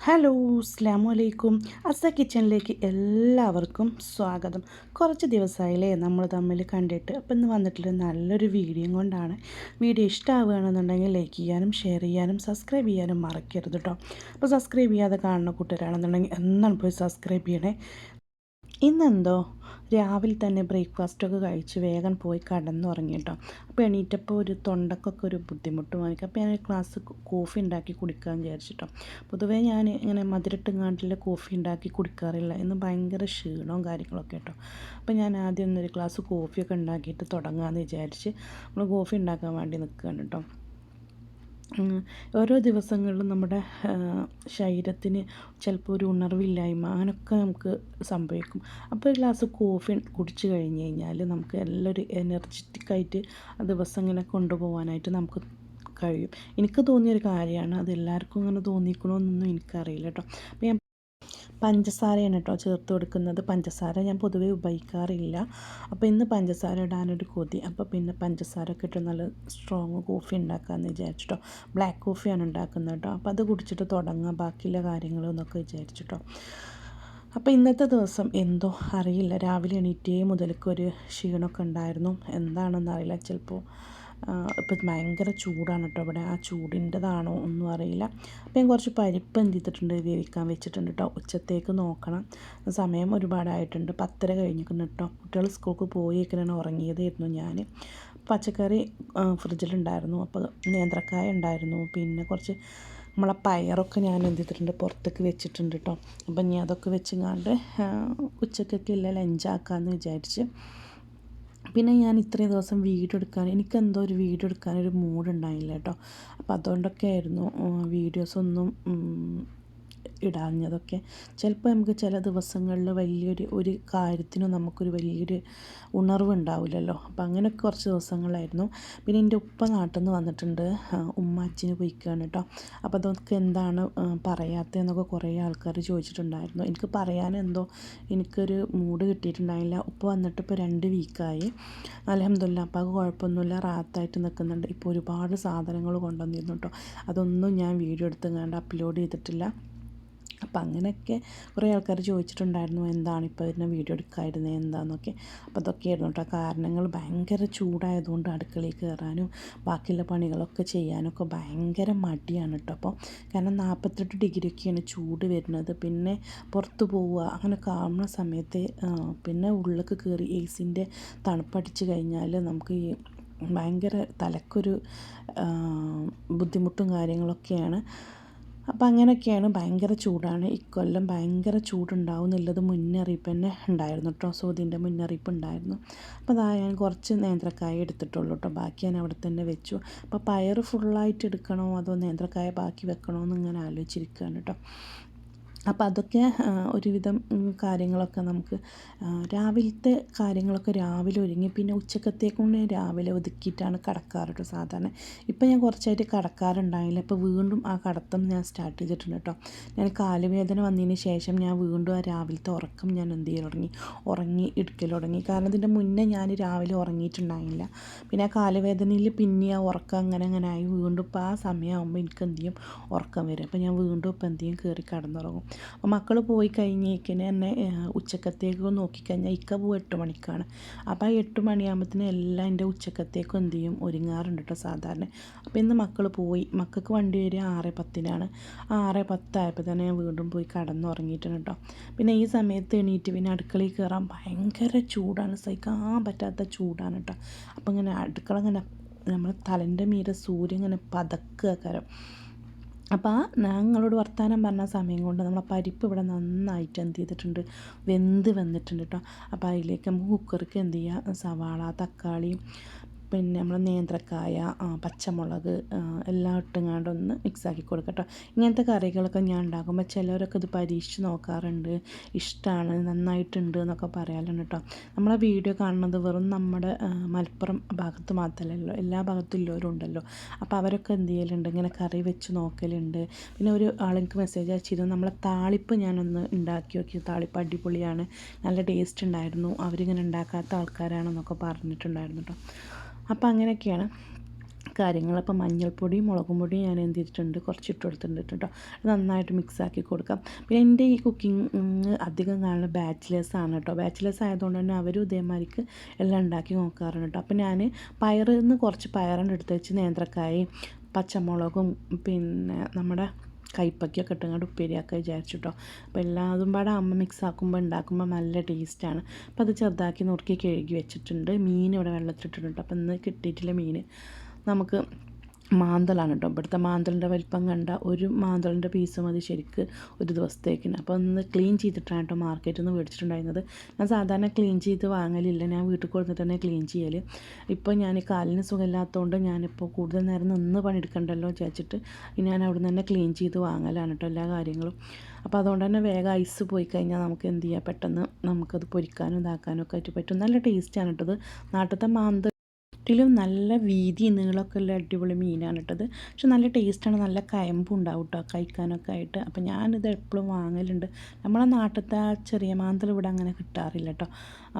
Hello അസ്ലാം വലൈക്കും അസ കിച്ചണിലേക്ക് എല്ലാവർക്കും സ്വാഗതം. കുറച്ച് ദിവസമായില്ലേ നമ്മൾ തമ്മിൽ കണ്ടിട്ട്. അപ്പം ഇന്ന് വന്നിട്ടുള്ള നല്ലൊരു വീഡിയോ കൊണ്ടാണ് വീഡിയോ ഇഷ്ടമാവുകയാണെന്നുണ്ടെങ്കിൽ ലൈക്ക് ചെയ്യാനും ഷെയർ ചെയ്യാനും സബ്സ്ക്രൈബ് ചെയ്യാനും മറക്കരുത് കേട്ടോ അപ്പോൾ സബ്സ്ക്രൈബ് ചെയ്യാതെ കാണുന്ന കൂട്ടുകാരാണെന്നുണ്ടെങ്കിൽ എന്നാണ് പോയി സബ്സ്ക്രൈബ് ചെയ്യണേ. ഇന്നെന്തോ രാവിലെ തന്നെ ബ്രേക്ക്ഫാസ്റ്റൊക്കെ കഴിച്ച് വേഗം പോയി കടന്നുറങ്ങി കേട്ടോ അപ്പോൾ എണീറ്റപ്പോൾ ഒരു തൊണ്ടക്കൊക്കെ ഒരു ബുദ്ധിമുട്ട് വാങ്ങിക്കും അപ്പോൾ ഞാൻ ഒരു ഗ്ലാസ് കോഫി ഉണ്ടാക്കി കുടിക്കാൻ വിചാരിച്ചിട്ടോ. പൊതുവേ ഞാൻ ഇങ്ങനെ മധുരട്ടുങ്ങാട്ടിലെ കോഫി ഉണ്ടാക്കി കുടിക്കാറില്ല. ഇന്ന് ഭയങ്കര ക്ഷീണവും കാര്യങ്ങളൊക്കെ കേട്ടോ അപ്പോൾ ഞാൻ ആദ്യം ഒന്നൊരു ഗ്ലാസ് കോഫിയൊക്കെ ഉണ്ടാക്കിയിട്ട് തുടങ്ങാമെന്ന് വിചാരിച്ച് നമ്മൾ കോഫി ഉണ്ടാക്കാൻ വേണ്ടി നിൽക്കുകയാണ് കേട്ടോ ഓരോ ദിവസങ്ങളിലും നമ്മുടെ ശരീരത്തിന് ചിലപ്പോൾ ഒരു ഉണർവില്ലായ്മ അങ്ങനെയൊക്കെ നമുക്ക് സംഭവിക്കും. അപ്പോൾ ഒരു ഗ്ലാസ് കോഫി കുടിച്ച് കഴിഞ്ഞ് കഴിഞ്ഞാൽ നമുക്ക് എല്ലാവരും എനർജറ്റിക്കായിട്ട് ആ ദിവസം ഇങ്ങനെ കൊണ്ടുപോകാനായിട്ട് നമുക്ക് കഴിയും. എനിക്ക് തോന്നിയൊരു കാര്യമാണ് അത് എല്ലാവർക്കും അങ്ങനെ തോന്നിക്കണമെന്നൊന്നും എനിക്കറിയില്ല കേട്ടോ. അപ്പോൾ ഞാൻ പഞ്ചസാരയാണ് കേട്ടോ ചേർത്ത് കൊടുക്കുന്നത്. പഞ്ചസാര ഞാൻ പൊതുവെ ഉപയോഗിക്കാറില്ല. അപ്പോൾ ഇന്ന് പഞ്ചസാര ഇടാനൊരു കൊതി. അപ്പോൾ പിന്നെ പഞ്ചസാര ഒക്കെ ഇട്ട് നല്ല സ്ട്രോങ് കോഫി ഉണ്ടാക്കാമെന്ന് വിചാരിച്ചിട്ടോ. ബ്ലാക്ക് കോഫിയാണ് ഉണ്ടാക്കുന്നത് കേട്ടോ. അപ്പോൾ അത് കുടിച്ചിട്ട് തുടങ്ങാം. ബാക്കിയുള്ള കാര്യങ്ങളെന്നൊക്കെ വിചാരിച്ചിട്ടോ. അപ്പോൾ ഇന്നത്തെ ദിവസം എന്തോ അറിയില്ല. രാവിലെ എണീറ്റേ മുതൽക്കൊരു ക്ഷീണമൊക്കെ ഉണ്ടായിരുന്നു. എന്താണെന്ന് അറിയില്ല ചിലപ്പോൾ ഇപ്പം ഭയങ്കര ചൂടാണ് കേട്ടോ ഇവിടെ. ആ ചൂടിന്റെതാണോ ഒന്നും അറിയില്ല. അപ്പം ഞാൻ കുറച്ച് പരിപ്പ് എന്ത് ചെയ്തിട്ടുണ്ട്? വേവിക്കാൻ വെച്ചിട്ടുണ്ട് കേട്ടോ. ഉച്ചത്തേക്ക് നോക്കണം. സമയം ഒരുപാടായിട്ടുണ്ട്. പത്തര കഴിഞ്ഞിരിക്കുന്നു കേട്ടോ. കുട്ടികൾ സ്കൂൾക്ക് പോയേക്കാനാണ് ഉറങ്ങിയതായിരുന്നു ഞാൻ. പച്ചക്കറി ഫ്രിഡ്ജിലുണ്ടായിരുന്നു. അപ്പോൾ നേന്ത്രക്കായ ഉണ്ടായിരുന്നു. പിന്നെ കുറച്ച് നമ്മളെ പയറൊക്കെ ഞാൻ എന്ത് ചെയ്തിട്ടുണ്ട്? പുറത്തേക്ക് വെച്ചിട്ടുണ്ട് കേട്ടോ. അപ്പം ഞാൻ അതൊക്കെ വെച്ചങ്ങാണ്ട് ഉച്ചക്കൊക്കെ ഇല്ല ലഞ്ചാക്കാമെന്ന് വിചാരിച്ച് പിന്നെ ഞാൻ ഇത്രയും ദിവസം വീഡിയോ എടുക്കാൻ എനിക്കെന്തോ ഒരു വീഡിയോ എടുക്കാനൊരു മൂഡ് ഉണ്ടായില്ല കേട്ടോ. അപ്പോൾ അതുകൊണ്ടൊക്കെ ആയിരുന്നു വീഡിയോസൊന്നും ഇടാഞ്ഞതൊക്കെ. ചിലപ്പോൾ നമുക്ക് ചില ദിവസങ്ങളിൽ വലിയൊരു ഒരു കാര്യത്തിനും നമുക്കൊരു വലിയൊരു ഉണർവ് ഉണ്ടാവില്ലല്ലോ അപ്പം അങ്ങനെയൊക്കെ കുറച്ച് ദിവസങ്ങളായിരുന്നു. പിന്നെ എന്റെ ഉപ്പ നാട്ടിൽ നിന്ന് വന്നിട്ടുണ്ട് ഉമ്മാച്ചിന് പോയിക്കാണ് കേട്ടോ അപ്പോൾ അതൊക്കെ എന്താണ് പറയാത്തതെന്നൊക്കെ കുറേ ആൾക്കാർ ചോദിച്ചിട്ടുണ്ടായിരുന്നു. എനിക്ക് പറയാനെന്തോ എനിക്കൊരു മൂഡ് കിട്ടിയിട്ടുണ്ടായില്ല. ഉപ്പ വന്നിട്ട് ഇപ്പോൾ രണ്ട് വീക്കായി. അലഹമ്മദില്ല അപ്പോൾ അത് കുഴപ്പമൊന്നുമില്ല. റാത്തായിട്ട് നിൽക്കുന്നുണ്ട്. ഇപ്പോൾ ഒരുപാട് സാധനങ്ങൾ കൊണ്ടുവന്നിരുന്നു കേട്ടോ അതൊന്നും ഞാൻ വീഡിയോ എടുത്തുകൊണ്ട് അപ്ലോഡ് ചെയ്തിട്ടില്ല. അപ്പം അങ്ങനെയൊക്കെ കുറേ ആൾക്കാർ ചോദിച്ചിട്ടുണ്ടായിരുന്നു എന്താണ് ഇപ്പോൾ ഇതിനെ വീഡിയോ എടുക്കായിരുന്നത് എന്താണെന്നൊക്കെ അപ്പോൾ അതൊക്കെയായിരുന്നു കേട്ടോ കാരണങ്ങൾ ഭയങ്കര ചൂടായതുകൊണ്ട് അടുക്കളയിൽ കയറാനും ബാക്കിയുള്ള പണികളൊക്കെ ചെയ്യാനൊക്കെ ഭയങ്കര മടിയാണ് കേട്ടോ അപ്പോൾ കാരണം നാൽപ്പത്തെട്ട് ഡിഗ്രിയൊക്കെയാണ് ചൂട് വരുന്നത്. പിന്നെ പുറത്ത് പോവുക അങ്ങനെ കാണുന്ന സമയത്ത് പിന്നെ ഉള്ളിലേക്ക് കയറി എ സിന്റെ തണുപ്പടിച്ച് കഴിഞ്ഞാൽ നമുക്ക് ഈ ഭയങ്കര തലക്കൊരു ബുദ്ധിമുട്ടും കാര്യങ്ങളൊക്കെയാണ്. അപ്പം അങ്ങനെയൊക്കെയാണ് ഭയങ്കര ചൂടാണ്. ഇക്കൊല്ലം ഭയങ്കര ചൂടുണ്ടാവും എന്നുള്ളത് മുന്നറിയിപ്പ് തന്നെ ഉണ്ടായിരുന്നു കേട്ടോ. സൗദിന്റെ മുന്നറിയിപ്പ് ഉണ്ടായിരുന്നു. അപ്പോൾ അതാ ഞാൻ കുറച്ച് നേന്ത്രക്കായ എടുത്തിട്ടുള്ളൂ കേട്ടോ. ബാക്കി ഞാൻ അവിടെ തന്നെ വെച്ചു. അപ്പോൾ പയർ ഫുള്ളായിട്ട് എടുക്കണോ അതോ നേന്ത്രക്കായ ബാക്കി വെക്കണോ എന്ന് ഇങ്ങനെ ആലോചിച്ചിരിക്കുകയാണ് കേട്ടോ. അപ്പോൾ അതൊക്കെ ഒരുവിധം കാര്യങ്ങളൊക്കെ നമുക്ക് രാവിലത്തെ കാര്യങ്ങളൊക്കെ രാവിലെ ഒരുങ്ങി പിന്നെ ഉച്ചക്കത്തേക്കും രാവിലെ ഒതുക്കിയിട്ടാണ് കടക്കാറ് കേട്ടോ സാധാരണ. ഇപ്പം ഞാൻ കുറച്ചായിട്ട് കടക്കാറുണ്ടായില്ല. ഇപ്പോൾ വീണ്ടും ആ കടത്തം ഞാൻ സ്റ്റാർട്ട് ചെയ്തിട്ടുണ്ട് കേട്ടോ. ഞാൻ കാലുവേദന വന്നതിന് ശേഷം ഞാൻ വീണ്ടും ആ രാവിലത്തെ ഉറക്കം ഞാൻ എന്ത് ചെയ്യാൻ തുടങ്ങി? ഉറങ്ങി എടുക്കൽ തുടങ്ങി. കാരണം ഇതിന്റെ മുന്നേ ഞാൻ രാവിലെ ഉറങ്ങിയിട്ടുണ്ടായില്ല. പിന്നെ ആ കാലുവേദനയിൽ പിന്നെ ആ ഉറക്കം അങ്ങനെ അങ്ങനെ ആയി. വീണ്ടും ഇപ്പോൾ ആ സമയമാകുമ്പോൾ എനിക്ക് എന്ത് ചെയ്യും? ഉറക്കം വരും. അപ്പോൾ ഞാൻ വീണ്ടും ഇപ്പം എന്ത് ചെയ്യും? കയറി കിടന്നുറങ്ങും. അപ്പോൾ മക്കൾ പോയി കഴിഞ്ഞേക്കിന് എന്നെ ഉച്ചക്കത്തേക്ക് നോക്കിക്കഴിഞ്ഞാൽ ഇക്ക പോകും എട്ട് മണിക്കാണ്. അപ്പോൾ ആ എട്ട് മണിയാകുമ്പത്തിന് എല്ലാം എന്റെ ഉച്ചക്കത്തേക്കും എന്ത് ചെയ്യും? ഒരുങ്ങാറുണ്ട് കേട്ടോ സാധാരണ. അപ്പോൾ ഇന്ന് മക്കൾ പോയി. മക്കൾക്ക് വണ്ടി വരിക ആറ് പത്തിനാണ്. ആറ് പത്തായപ്പോൾ തന്നെ ഞാൻ വീണ്ടും പോയി കടന്നുറങ്ങിയിട്ടുണ്ട് കേട്ടോ പിന്നെ ഈ സമയത്ത് എണീറ്റ് പിന്നെ അടുക്കളയിൽ കയറാൻ ഭയങ്കര ചൂടാണ്. സഹിക്കാൻ പറ്റാത്ത ചൂടാണ് കേട്ടോ അപ്പോൾ ഇങ്ങനെ അടുക്കള ഇങ്ങനെ നമ്മൾ തലന്റെ മീരെ സൂര്യൻ ഇങ്ങനെ പതക്കുക കരം. അപ്പോൾ ആ ഞങ്ങളോട് വർത്തമാനം പറഞ്ഞ സമയം കൊണ്ട് നമ്മളെ പരിപ്പ് ഇവിടെ നന്നായിട്ട് എന്ത് ചെയ്തിട്ടുണ്ട് വെന്ത് വന്നിട്ടുണ്ട് കേട്ടോ അപ്പോൾ അതിലേക്ക് നമുക്ക് കുക്കർക്ക് എന്ത് ചെയ്യുക സവാള തക്കാളി പിന്നെ നമ്മൾ നേന്ത്രക്കായ പച്ചമുളക് എല്ലാം ഇട്ടുങ്ങാണ്ട് ഒന്ന് മിക്സാക്കി കൊടുക്കുക കേട്ടോ ഇങ്ങനത്തെ കറികളൊക്കെ ഞാൻ ഉണ്ടാക്കുമ്പോൾ ചിലവരൊക്കെ ഇത് പരീക്ഷിച്ച് നോക്കാറുണ്ട്. ഇഷ്ടമാണ് നന്നായിട്ടുണ്ട് എന്നൊക്കെ പറയാറുണ്ട് കേട്ടോ നമ്മളെ വീഡിയോ കാണുന്നത് വെറും നമ്മുടെ മലപ്പുറം ഭാഗത്ത് മാത്രമല്ലല്ലോ എല്ലാ ഭാഗത്തും ഉള്ളവരും ഉണ്ടല്ലോ. അപ്പോൾ അവരൊക്കെ എന്ത് ചെയ്യലുണ്ട്? ഇങ്ങനെ കറി വെച്ച് നോക്കലുണ്ട്. പിന്നെ ഒരു ആളെനിക്ക് മെസ്സേജ് അയച്ചിരുന്നു നമ്മളെ താളിപ്പ് ഞാനൊന്ന് ഉണ്ടാക്കി നോക്കി താളിപ്പ് അടിപൊളിയാണ് നല്ല ടേസ്റ്റ് ഉണ്ടായിരുന്നു അവരിങ്ങനെ ഉണ്ടാക്കാത്ത ആൾക്കാരാണെന്നൊക്കെ പറഞ്ഞിട്ടുണ്ടായിരുന്നു കേട്ടോ അപ്പോൾ അങ്ങനെയൊക്കെയാണ് കാര്യങ്ങൾ. അപ്പോൾ മഞ്ഞൾപ്പൊടി മുളകും പൊടിയും ഞാൻ എന്ത് ചെയ്തിട്ടുണ്ട്? കുറച്ച് ഇട്ട് കൊടുത്തിട്ടുണ്ട് കേട്ടോ. നന്നായിട്ട് മിക്സ് ആക്കി കൊടുക്കാം. പിന്നെ എന്റെ ഈ കുക്കിംഗ് അധികം കാണുന്ന ബാച്ചിലേഴ്സ് ആണ് കേട്ടോ. ബാച്ചിലേഴ്സ് ആയതുകൊണ്ട് തന്നെ അവരും ഇതേമാതിരിക്ക് എല്ലാം ഉണ്ടാക്കി നോക്കാറുണ്ട് കേട്ടോ. അപ്പോൾ ഞാൻ പയറിൽ നിന്ന് കുറച്ച് പയറുണ്ട് എടുത്ത് വെച്ച് നേന്ത്രക്കായും പച്ചമുളകും പിന്നെ നമ്മുടെ കൈപ്പക്കൊക്കെ ഇട്ടങ്ങോട്ട് ഉപ്പേരിയാക്കുക വിചാരിച്ചു കേട്ടോ അപ്പോൾ എല്ലാതും പാടെ അമ്മ മിക്സ് ആക്കുമ്പോൾ ഉണ്ടാക്കുമ്പോൾ നല്ല ടേസ്റ്റാണ് അപ്പോൾ അത് ചെറുതാക്കി നുറുക്കി കഴുകി വെച്ചിട്ടുണ്ട്. മീൻ ഇവിടെ വെള്ളത്തിലിട്ടിട്ടുണ്ട് അപ്പോൾ ഇന്ന് കിട്ടിയിട്ടില്ല മീൻ. നമുക്ക് മാന്തലാണ് കേട്ടോ ഇവിടുത്തെ മാന്തലിന്റെ വലിപ്പം കണ്ട ഒരു മാന്തലിന്റെ പീസ് മതി ശരിക്ക് ഒരു ദിവസത്തേക്കിന്. അപ്പോൾ ഒന്ന് ക്ലീൻ ചെയ്തിട്ടാണ് കേട്ടോ മാർക്കറ്റിൽ നിന്ന് മേടിച്ചിട്ടുണ്ടായിരുന്നത്. ഞാൻ സാധാരണ ക്ലീൻ ചെയ്ത് വാങ്ങലില്ല. ഞാൻ വീട്ടിൽ കൊടുത്തിട്ട് തന്നെ ക്ലീൻ ചെയ്യൽ ഇപ്പോൾ ഞാൻ കാലിന് സുഖമില്ലാത്തതുകൊണ്ട് ഞാനിപ്പോൾ കൂടുതൽ നേരം നിന്ന് പണിയെടുക്കണ്ടല്ലോ വിചാരിച്ചിട്ട് ഞാൻ അവിടെ നിന്ന് തന്നെ ക്ലീൻ ചെയ്ത് വാങ്ങലാണ് കേട്ടോ എല്ലാ കാര്യങ്ങളും. അപ്പോൾ അതുകൊണ്ട് തന്നെ വേഗം ഐസ് പോയി കഴിഞ്ഞാൽ നമുക്ക് എന്ത് ചെയ്യാം? പെട്ടെന്ന് നമുക്കത് പൊരിക്കാനും ഇതാക്കാനും ഒക്കെ ആയിട്ട് പറ്റും. നല്ല ടേസ്റ്റാണ് കേട്ടത് നാട്ടിലത്തെ മാന്ത ചുറ്റിലും നല്ല വീതി നീളമൊക്കെ ഉള്ള അടിപൊളി മീനാണ് ഇട്ടത് പക്ഷെ നല്ല ടേസ്റ്റാണ് നല്ല കയമ്പും ഉണ്ടാവും കേട്ടോ കഴിക്കാനൊക്കെ ആയിട്ട്. അപ്പോൾ ഞാനിത് എപ്പോഴും വാങ്ങലുണ്ട്. നമ്മളെ നാട്ടിലത്തെ ആ ചെറിയ മാന്തൽ ഇവിടെ അങ്ങനെ കിട്ടാറില്ല കേട്ടോ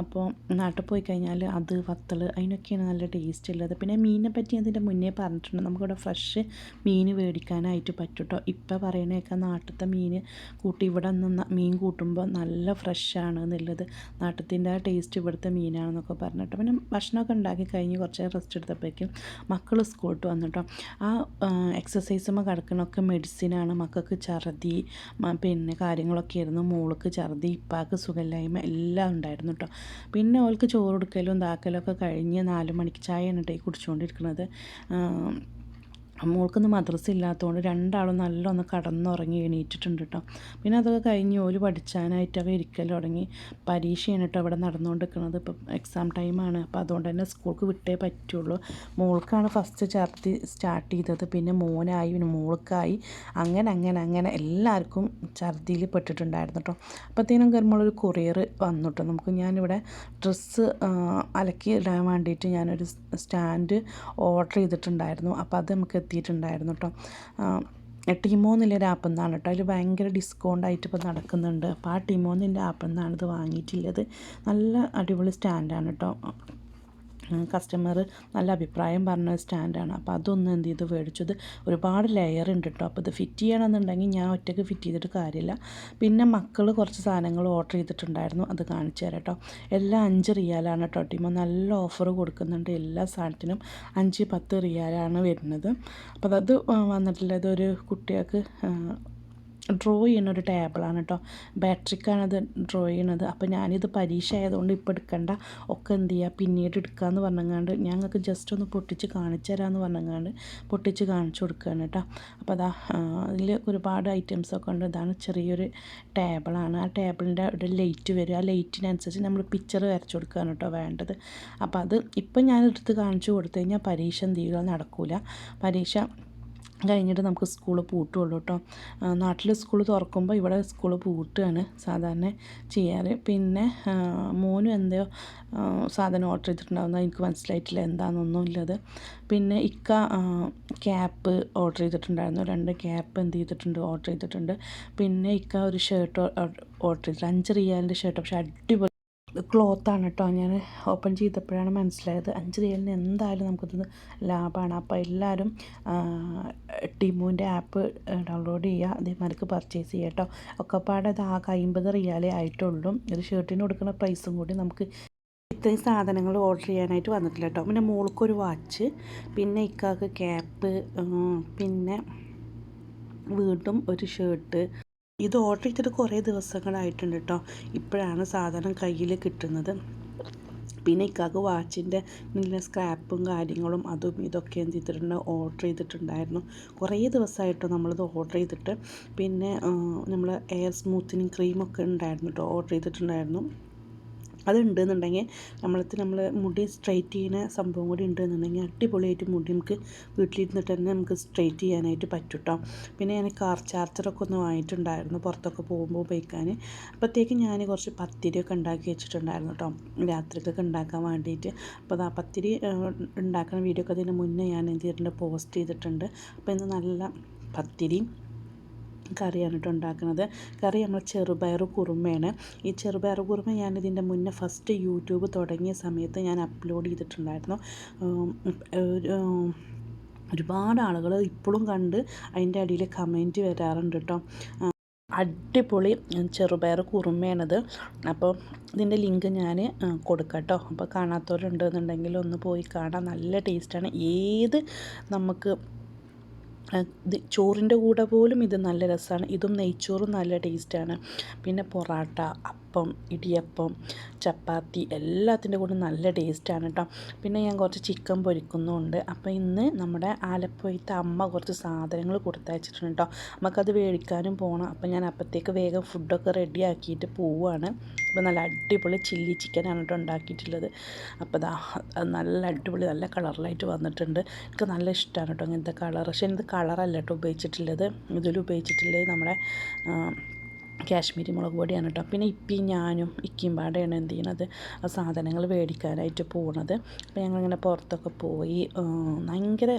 അപ്പോൾ നാട്ടിൽ പോയി കഴിഞ്ഞാൽ അത് വത്തൽ അതിനൊക്കെയാണ് നല്ല ടേസ്റ്റ് ഉള്ളത്. പിന്നെ മീനിനെ പറ്റി അതിന്റെ മുന്നേ പറഞ്ഞിട്ടുണ്ട്. നമുക്കിവിടെ ഫ്രഷ് മീൻ മേടിക്കാനായിട്ട് പറ്റും കേട്ടോ ഇപ്പോൾ പറയണേക്കെ നാട്ടിലത്തെ മീൻ കൂട്ടി ഇവിടെ നിന്ന് മീൻ കൂട്ടുമ്പോൾ നല്ല ഫ്രഷാണ് എന്നുള്ളത്. നാട്ടിലത്തിന്റെ ആ ടേസ്റ്റ് ഇവിടുത്തെ മീനാണെന്നൊക്കെ പറഞ്ഞിട്ട്. പിന്നെ ഭക്ഷണമൊക്കെ ഉണ്ടാക്കി കഴിഞ്ഞ് കുറച്ച് റെസ്റ്റ് എടുത്തപ്പോഴേക്കും മക്കൾ സ്കൂളിട്ട് വന്നിട്ടോ ആ എക്സസൈസുമ്പോൾ കിടക്കണമൊക്കെ മെഡിസിനാണ് മക്കൾക്ക് ഛർദി പിന്നെ കാര്യങ്ങളൊക്കെ ആയിരുന്നു. മോൾക്ക് ഛർദി ഇപ്പാക്ക് സുഖമില്ലായ്മ എല്ലാം ഉണ്ടായിരുന്നു കേട്ടോ പിന്നെ ഓൾക്ക് ചോറ് കൊടുക്കലും ഇതാക്കലും ഒക്കെ കഴിഞ്ഞ് നാല് മണിക്ക് ചായയാണ് കേട്ടോ ഈ കുടിച്ചുകൊണ്ടിരിക്കുന്നത് മോൾക്കൊന്ന് മദ്രസ ഇല്ലാത്തതുകൊണ്ട് രണ്ടാളും നല്ലൊന്ന് കടന്നുറങ്ങി എണീറ്റിട്ടുണ്ട് കേട്ടോ പിന്നെ അതൊക്കെ കഴിഞ്ഞ് ഓൽ പഠിച്ചാനായിട്ടൊക്കെ ഇരിക്കൽ തുടങ്ങി. പരീക്ഷയാണ് കേട്ടോ അവിടെ നടന്നുകൊണ്ടിരിക്കുന്നത് ഇപ്പം എക്സാം ടൈമാണ് അപ്പോൾ അതുകൊണ്ട് തന്നെ സ്കൂൾക്ക് വിട്ടേ പറ്റുള്ളൂ. മോൾക്കാണ് ഫസ്റ്റ് ഛർദി സ്റ്റാർട്ട് ചെയ്തത്. പിന്നെ മോനായി പിന്നെ മോൾക്കായി. അങ്ങനെ അങ്ങനെ അങ്ങനെ എല്ലാവർക്കും ഛർദിയിൽ പെട്ടിട്ടുണ്ടായിരുന്നു കേട്ടോ അപ്പോഴത്തേനും കയറുമ്പോഴൊരു കൊറിയർ വന്നു നമുക്ക് ഞാനിവിടെ ഡ്രസ്സ് അലക്കി ഇടാൻ വേണ്ടിയിട്ട് ഞാനൊരു സ്റ്റാൻഡ് ഓർഡർ ചെയ്തിട്ടുണ്ടായിരുന്നു. അപ്പോൾ അത് നമുക്ക് എത്തിയിട്ടുണ്ടായിരുന്നു കേട്ടോ ടിമോന്നില്ലൊരു ആപ്പ് എന്നാണ് കേട്ടോ അതിൽ ഭയങ്കര ഡിസ്കൗണ്ട് ആയിട്ട് ഇപ്പോൾ നടക്കുന്നുണ്ട്. അപ്പോൾ ആ ടിമോന്നിന്റെ ആപ്പ് എന്നാണ് ഇത് വാങ്ങിയിട്ടുള്ളത്. നല്ല അടിപൊളി സ്റ്റാൻഡാണ് കേട്ടോ കസ്റ്റമർ നല്ല അഭിപ്രായം പറഞ്ഞ സ്റ്റാൻഡാണ്. അപ്പോൾ അതൊന്ന് എന്ത് ചെയ്ത്? മേടിച്ചത്. ഒരുപാട് ലെയർ ഉണ്ട് കേട്ടോ അപ്പോൾ ഇത് ഫിറ്റ് ചെയ്യണമെന്നുണ്ടെങ്കിൽ ഞാൻ ഒറ്റയ്ക്ക് ഫിറ്റ് ചെയ്തിട്ട് കാര്യമില്ല. പിന്നെ മക്കൾ കുറച്ച് സാധനങ്ങൾ ഓർഡർ ചെയ്തിട്ടുണ്ടായിരുന്നു. അത് കാണിച്ചു തരാം കേട്ടോ എല്ലാം അഞ്ച് റിയാലാണ് കേട്ടോ ടീമ. നല്ല ഓഫർ കൊടുക്കുന്നുണ്ട് എല്ലാ സാധനത്തിനും. അഞ്ച് പത്ത് റിയാലാണ് വരുന്നത്. അപ്പോൾ അത് വന്നിട്ടുള്ളത് ഒരു കുട്ടികൾക്ക് ഡ്രോ ചെയ്യുന്ന ഒരു ടേബിളാണ് കേട്ടോ ബാറ്ററിക്കാണത് ഡ്രോ ചെയ്യണത്. അപ്പോൾ ഞാനിത് പരീക്ഷ ആയതുകൊണ്ട് ഇപ്പോൾ എടുക്കണ്ട. ഒക്കെ എന്ത് ചെയ്യുക പിന്നീട് എടുക്കാമെന്ന് പറഞ്ഞങ്ങാണ്ട് ഞങ്ങൾക്ക് ജസ്റ്റ് ഒന്ന് പൊട്ടിച്ച് കാണിച്ചു തരാമെന്ന് പറഞ്ഞങ്ങാണ്ട് പൊട്ടിച്ച് കാണിച്ചു കൊടുക്കുകയാണ് കേട്ടോ അപ്പോൾ അതാ അതിൽ ഒരുപാട് ഐറ്റംസ് ഒക്കെ ഉണ്ട്. ഇതാണ് ചെറിയൊരു ടേബിളാണ് ആ ടേബിളിന്റെ ഒരു ലൈറ്റ് വരും. ആ ലൈറ്റിനനുസരിച്ച് നമ്മൾ പിക്ചർ വരച്ചു കൊടുക്കുകയാണ് കേട്ടോ വേണ്ടത്. അപ്പോൾ അത് ഇപ്പം ഞാൻ എടുത്ത് കാണിച്ചു കൊടുത്തു കഴിഞ്ഞാൽ പരീക്ഷ എന്ത് ചെയ്യുക നടക്കില്ല പരീക്ഷ കഴിഞ്ഞിട്ട് നമുക്ക് സ്കൂൾ പൂട്ടുള്ളൂ കേട്ടോ നാട്ടിൽ സ്കൂൾ തുറക്കുമ്പോൾ ഇവിടെ സ്കൂൾ പൂട്ടുകയാണ് സാധാരണ ചെയ്യാറ്. പിന്നെ മോനും എന്തോ സാധനം ഓർഡർ ചെയ്തിട്ടുണ്ടാവുന്ന എനിക്ക് മനസ്സിലായിട്ടില്ല എന്താണെന്നൊന്നും ഇല്ലത്. പിന്നെ ഇക്ക ക്യാപ്പ് ഓർഡർ ചെയ്തിട്ടുണ്ടായിരുന്നു. രണ്ട് ക്യാപ്പ് എന്ത് ചെയ്തിട്ടുണ്ട് ഓർഡർ ചെയ്തിട്ടുണ്ട്. പിന്നെ ഇക്ക ഒരു ഷർട്ട് ഓർഡർ ചെയ്തിട്ടുണ്ട് അഞ്ച് റിയാലിന്റെ ഷർട്ട് പക്ഷേ അടിപൊളി ക്ലോത്താണ് കേട്ടോ ഞാൻ ഓപ്പൺ ചെയ്തപ്പോഴാണ് മനസ്സിലായത്. അഞ്ച് റിയലിന് എന്തായാലും നമുക്കത് ലാഭമാണ് അപ്പോൾ എല്ലാവരും ടിമുവിന്റെ ആപ്പ് ഡൗൺലോഡ് ചെയ്യുക. അതേമാതിരിക്ക് പർച്ചേസ് ചെയ്യുക കേട്ടോ ഒക്കെപ്പാടെ അത് ആകെ അമ്പത് റിയാലേ ആയിട്ടുള്ളൂ. ഒരു ഷർട്ടിന് കൊടുക്കുന്ന പ്രൈസും കൂടി നമുക്ക് ഇത്രയും സാധനങ്ങൾ ഓർഡർ ചെയ്യാനായിട്ട് വന്നിട്ടില്ല കേട്ടോ പിന്നെ മോൾക്കൊരു വാച്ച് പിന്നെ ഇക്കാക്ക് ക്യാപ്പ് പിന്നെ വീണ്ടും ഒരു ഷർട്ട് ഇത് ഓർഡർ ചെയ്തിട്ട് കുറേ ദിവസങ്ങളായിട്ടുണ്ട് കേട്ടോ ഇപ്പോഴാണ് സാധനം കയ്യിൽ കിട്ടുന്നത്. പിന്നെ ഇക്കാക്ക് വാച്ചിന്റെ നല്ല സ്ക്രാപ്പും കാര്യങ്ങളും അതും ഇതൊക്കെ എന്ത് ചെയ്തിട്ടുണ്ട് ഓർഡർ ചെയ്തിട്ടുണ്ടായിരുന്നു. കുറേ ദിവസമായിട്ട് നമ്മളിത് ഓർഡർ ചെയ്തിട്ട് പിന്നെ നമ്മൾ എയർ സ്മൂത്തനിങ് ക്രീമൊക്കെ ഉണ്ടായിരുന്നു കേട്ടോ ഓർഡർ ചെയ്തിട്ടുണ്ടായിരുന്നു. അതുണ്ടെന്നുണ്ടെങ്കിൽ നമ്മളത് നമ്മൾ മുടി സ്ട്രൈറ്റ് ചെയ്യുന്ന സംഭവം കൂടി ഉണ്ടെന്നുണ്ടെങ്കിൽ അടിപൊളിയായിട്ട് മുടി നമുക്ക് വീട്ടിലിരുന്നിട്ട് തന്നെ നമുക്ക് സ്ട്രൈറ്റ് ചെയ്യാനായിട്ട് പറ്റും കേട്ടോ പിന്നെ ഞാൻ കാർ ചാർജറൊക്കെ ഒന്ന് വാങ്ങിയിട്ടുണ്ടായിരുന്നു. പുറത്തൊക്കെ പോകുമ്പോൾ ഉപയോഗിക്കാൻ. അപ്പോഴത്തേക്ക് ഞാൻ കുറച്ച് പത്തിരിയൊക്കെ ഉണ്ടാക്കി വെച്ചിട്ടുണ്ടായിരുന്നു കേട്ടോ. രാത്രിക്കൊക്കെ ഉണ്ടാക്കാൻ വേണ്ടിയിട്ട്. അപ്പോൾ ആ പത്തിരി ഉണ്ടാക്കുന്ന വീഡിയോ ഒക്കെ അതിന് മുന്നേ ഞാൻ എന്ത് ചെയ്തിട്ടുണ്ട് പോസ്റ്റ് ചെയ്തിട്ടുണ്ട്. അപ്പോൾ ഇന്ന് നല്ല പത്തിരിയും കറിയാണ് കേട്ടോ ഉണ്ടാക്കുന്നത്. കറി നമ്മൾ ചെറുപയർ കുറുമയാണ്. ഈ ചെറുപയർ കുറുമ ഞാനിതിന്റെ മുന്നേ ഫസ്റ്റ് യൂട്യൂബ് തുടങ്ങിയ സമയത്ത് ഞാൻ അപ്ലോഡ് ചെയ്തിട്ടുണ്ടായിരുന്നു. ഒരുപാട് ആളുകൾ ഇപ്പോഴും കണ്ട് അതിന്റെ അടിയിൽ കമന്റ് വരാറുണ്ട് കേട്ടോ അടിപൊളി ചെറുപയർ കുറുമയാണത്. അപ്പോൾ ഇതിന്റെ ലിങ്ക് ഞാൻ കൊടുക്കാം കേട്ടോ അപ്പോൾ കാണാത്തവരുണ്ടെന്നുണ്ടെങ്കിൽ ഒന്ന് പോയി കാണാം. നല്ല ടേസ്റ്റാണ്. ഏത് നമുക്ക് ചോറിന്റെ കൂടെ പോലും ഇത് നല്ല രസമാണ്. ഇതും നെയ്ച്ചോറും നല്ല ടേസ്റ്റാണ് പിന്നെ പൊറാട്ട അപ്പം ഇടിയപ്പം ചപ്പാത്തി എല്ലാത്തിന്റെ കൂടെ നല്ല ടേസ്റ്റാണ് കേട്ടോ. പിന്നെ ഞാൻ കുറച്ച് ചിക്കൻ പൊരിക്കുന്നുമുണ്ട് അപ്പോൾ ഇന്ന് നമ്മുടെ ആലപ്പുഴത്തെ അമ്മ കുറച്ച് സാധനങ്ങൾ കൊടുത്തയച്ചിട്ടുണ്ട് കേട്ടോ. നമുക്കത് മേടിക്കാനും പോകണം അപ്പോൾ ഞാൻ അപ്പോഴത്തേക്ക് വേഗം ഫുഡൊക്കെ റെഡി ആക്കിയിട്ട് പോവുകയാണ്. അപ്പോൾ നല്ല അടിപൊളി ചില്ലി ചിക്കനാണ് കേട്ടോ ഉണ്ടാക്കിയിട്ടുള്ളത്. അപ്പോൾ ദാ നല്ല അടിപൊളി നല്ല കളറിലായിട്ട് വന്നിട്ടുണ്ട്. എനിക്ക് നല്ല ഇഷ്ടമാണ് കേട്ടോ ഇങ്ങനത്തെ കളർ. പക്ഷേ ഇത് കളറല്ല കേട്ടോ ഉപയോഗിച്ചിട്ടുള്ളത്. ഇതിൽ ഉപയോഗിച്ചിട്ടുള്ളത് നമ്മുടെ കാശ്മീരി മുളക് പൊടിയാണ് കേട്ടോ. പിന്നെ ഇപ്പം ഞാനും ഇക്കിയും പാടെയാണ് എന്ത് ചെയ്യണത്? ആ സാധനങ്ങൾ മേടിക്കാനായിട്ട് പോണത്. അപ്പോൾ ഞങ്ങളിങ്ങനെ പുറത്തൊക്കെ പോയി ഭയങ്കര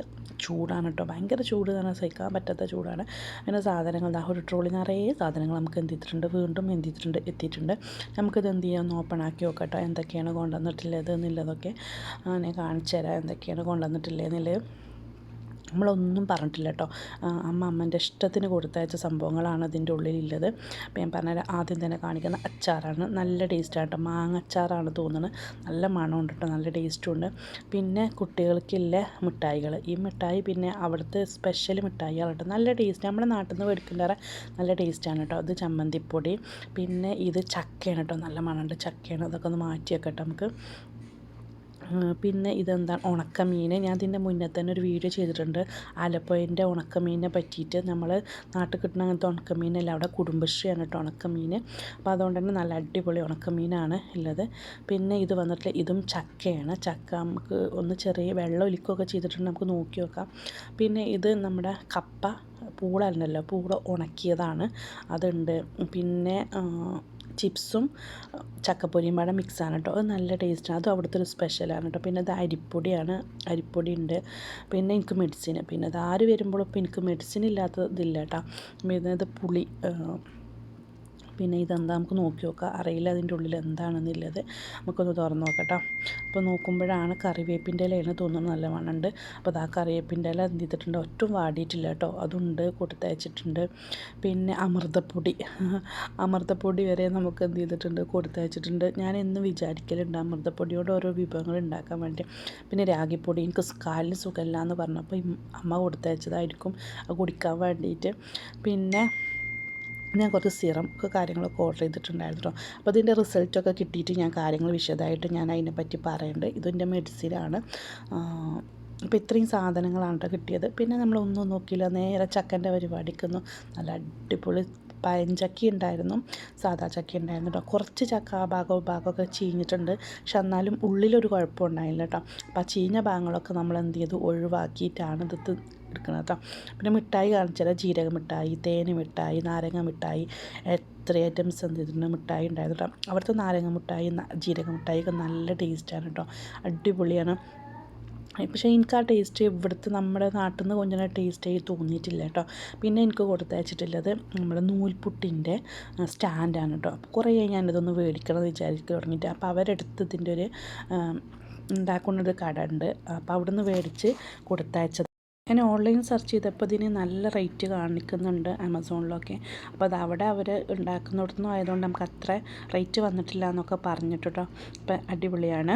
ചൂടാണ് കേട്ടോ. ഭയങ്കര ചൂട് തന്നെ സഹിക്കാൻ പറ്റാത്ത ചൂടാണ്. അങ്ങനെ സാധനങ്ങൾ ഒരു ട്രോളി നിറയെ സാധനങ്ങൾ നമുക്ക് എന്ത് ചെയ്തിട്ടുണ്ട്? വീണ്ടും എന്ത് ചെയ്തിട്ടുണ്ട്? എത്തിയിട്ടുണ്ട്. നമുക്കിത് എന്ത് ചെയ്യാം? ഒന്ന് ഓപ്പൺ ആക്കി നോക്കട്ടോ. എന്തൊക്കെയാണ് കൊണ്ടുവന്നിട്ടുള്ളത് എന്നുള്ളതൊക്കെ. ഞാൻ കാണിച്ചു തരാം എന്തൊക്കെയാണ് കൊണ്ടുവന്നിട്ടുള്ളത് എന്നുള്ളത്. നമ്മളൊന്നും പറഞ്ഞിട്ടില്ല കേട്ടോ അമ്മ അമ്മന്റെ ഇഷ്ടത്തിന് കൊടുത്തയച്ച സംഭവങ്ങളാണ് അതിന്റെ ഉള്ളിലുള്ളത്. അപ്പോൾ ഞാൻ പറഞ്ഞ ആദ്യം തന്നെ കാണിക്കുന്ന അച്ചാറാണ്. നല്ല ടേസ്റ്റാണ് കേട്ടോ മാങ്ങ അച്ചാറാണ് തോന്നുന്നത്. നല്ല മണമുണ്ട് കേട്ടോ നല്ല ടേസ്റ്റും ഉണ്ട്. പിന്നെ കുട്ടികൾക്കില്ല മിഠായികൾ ഈ മിഠായി പിന്നെ അവിടുത്തെ സ്പെഷ്യൽ മിഠായികളാണ് കേട്ടോ നല്ല ടേസ്റ്റ് നമ്മുടെ നാട്ടിൽ നിന്ന് മേടിക്കുന്നേറെ നല്ല ടേസ്റ്റാണ് കേട്ടോ അത് ചമ്മന്തിപ്പൊടി. പിന്നെ ഇത് ചക്കയാണ് കേട്ടോ നല്ല മണമുണ്ട് ചക്കയാണ്. അതൊക്കെ ഒന്ന് മാറ്റിയൊക്കെ കേട്ടോ നമുക്ക്. പിന്നെ ഇതെന്താ? ഉണക്കമീൻ. ഞാൻ ഇതിന്റെ മുന്നേ തന്നെ ഒരു വീഡിയോ ചെയ്തിട്ടുണ്ട്. ആലപ്പുഴന്റെ ഉണക്കമീനിനെ പറ്റിയിട്ട് നമ്മൾ നാട്ടിൽ കിട്ടുന്ന അങ്ങനത്തെ ഉണക്കമീനല്ല. അവിടെ കുടുംബശ്രീയാണ് കേട്ടോ ഉണക്കമീൻ. അപ്പോൾ അതുകൊണ്ട് തന്നെ നല്ല അടിപൊളി ഉണക്കമീനാണ് ഉള്ളത്. പിന്നെ ഇത് വന്നിട്ട് ഇതും ചക്കയാണ്. ചക്ക നമുക്ക് ഒന്ന് ചെറിയ വെള്ളം ഒലിക്കുകയൊക്കെ ചെയ്തിട്ടുണ്ട്. നമുക്ക് നോക്കി നോക്കാം. പിന്നെ ഇത് നമ്മുടെ കപ്പ. പൂള ഉണ്ടല്ലോ പൂള ഉണക്കിയതാണ്. അതുണ്ട്. പിന്നെ ചിപ്സും ചക്കപ്പൊരിയും പാടെ മിക്സാണ് കേട്ടോ. അത് നല്ല ടേസ്റ്റാണ്. അതും അവിടുത്തെ ഒരു സ്പെഷ്യലാണ് കേട്ടോ. പിന്നെ അത് അരിപ്പൊടിയാണ്. അരിപ്പൊടി ഉണ്ട്. പിന്നെ എനിക്ക് മെഡിസിൻ പിന്നെ അത് ആര് വരുമ്പോഴും ഇപ്പോൾ എനിക്ക് മെഡിസിൻ ഇല്ലാത്തതില്ല കേട്ടോ. പിന്നെ ഇത് പുളി പിന്നെ ഇതെന്താ? നമുക്ക് നോക്കി നോക്കാം. അറിയില്ല അതിന്റെ ഉള്ളിൽ എന്താണെന്നുള്ളത്. നമുക്കൊന്ന് തുറന്ന് നോക്കട്ടോ അപ്പോൾ നോക്കുമ്പോഴാണ് കറിവേപ്പിന്റെ ഇലയാണ് തോന്നുന്നത് നല്ല മണമുണ്ട് അപ്പോൾ ആ കറിവേപ്പിന്റെ ഇല എന്ത് ചെയ്തിട്ടുണ്ട്? ഒട്ടും വാടിയിട്ടില്ല കേട്ടോ. അതുണ്ട് കൊടുത്തയച്ചിട്ടുണ്ട്. പിന്നെ അമൃതപ്പൊടി. അമൃതപ്പൊടി വരെ നമുക്ക് എന്ത് ചെയ്തിട്ടുണ്ട്? കൊടുത്തയച്ചിട്ടുണ്ട്. ഞാൻ എന്ന് വിചാരിക്കലുണ്ട് അമൃതപ്പൊടിയോട് ഓരോ വിഭവങ്ങൾ ഉണ്ടാക്കാൻ വേണ്ടി. പിന്നെ രാഗിപ്പൊടി. എനിക്ക് കാലിന് സുഖമില്ല എന്ന് പറഞ്ഞപ്പോൾ അമ്മ കൊടുത്തയച്ചതായിരിക്കും. അത് കുടിക്കാൻ വേണ്ടിയിട്ട്. പിന്നെ ഞാൻ കുറച്ച് സിറം ഒക്കെ കാര്യങ്ങളൊക്കെ ഓർഡർ ചെയ്തിട്ടുണ്ടായിരുന്നു കേട്ടോ അപ്പോൾ അതിന്റെ റിസൾട്ടൊക്കെ കിട്ടിയിട്ട് ഞാൻ കാര്യങ്ങൾ വിശദമായിട്ട് ഞാൻ അതിനെപ്പറ്റി പറയുന്നുണ്ട് ഇതിന്റെ മെഡിസിനാണ് അപ്പോൾ ഇത്രയും സാധനങ്ങളാണ് കേട്ടോ കിട്ടിയത്. പിന്നെ നമ്മൾ നമ്മളൊന്നും നോക്കിയില്ല. നേരെ ചക്കന്റെ പരിപാടിക്കുന്നു. നല്ല അടിപൊളി പയഞ്ചക്ക ഉണ്ടായിരുന്നു. സാദാ ചക്കി ഉണ്ടായിരുന്നു കേട്ടോ കുറച്ച് ചക്ക ആ ഭാഗവും ഭാഗമൊക്കെ ചീഞ്ഞിട്ടുണ്ട്. പക്ഷെ എന്നാലും ഉള്ളിലൊരു കുഴപ്പമുണ്ടായില്ല കേട്ടോ അപ്പോൾ ആ ചീഞ്ഞ ഭാഗങ്ങളൊക്കെ നമ്മൾ എന്ത് ചെയ്തു? ഒഴിവാക്കിയിട്ടാണ് ഇത് എടുക്കുന്നത് കേട്ടോ പിന്നെ മിഠായി കാണിച്ചാൽ ജീരക മിഠായി തേന മിഠായി നാരങ്ങ മിഠായി എത്ര ഐറ്റംസ് എന്ത് ചെയ്തിട്ടുണ്ട്? മിഠായി ഉണ്ടായിരുന്നു കേട്ടോ അവിടുത്തെ നാരങ്ങ മിഠായി ജീരക മിഠായി ഒക്കെ നല്ല ടേസ്റ്റാണ് കേട്ടോ അടിപൊളിയാണ്. പക്ഷേ എനിക്ക് ആ ടേസ്റ്റ് ഇവിടുത്തെ നമ്മുടെ നാട്ടിൽ നിന്ന് കൊണ്ടുവരുന്ന ടേസ്റ്റ് ആയി തോന്നിയിട്ടില്ല കേട്ടോ പിന്നെ എനിക്ക് കൊടുത്തയച്ചിട്ടുള്ളത് നമ്മുടെ നൂൽപുട്ടിന്റെ സ്റ്റാൻഡാണ് കേട്ടോ കുറേ ഞാനിതൊന്ന് മേടിക്കണം എന്ന് വിചാരിക്കുക തുടങ്ങിയിട്ട്. അപ്പോൾ അവരെടുത്ത് ഇതിന്റെ ഒരു ഉണ്ടാക്കുന്നൊരു കട ഉണ്ട്. അപ്പോൾ അവിടെ നിന്ന് മേടിച്ച് കൊടുത്തയച്ചത് ഞാൻ ഓൺലൈൻ സെർച്ച് ചെയ്തപ്പോൾ ഇതിന് നല്ല റേറ്റ് കാണിക്കുന്നുണ്ട് ആമസോണിലൊക്കെ. അപ്പോൾ അത് അവിടെ അവർ ഉണ്ടാക്കുന്നിടത്തുനിന്നും ആയതുകൊണ്ട് നമുക്ക് അത്ര റേറ്റ് വന്നിട്ടില്ല എന്നൊക്കെ പറഞ്ഞിട്ടോ അപ്പോൾ അടിപൊളിയാണ്.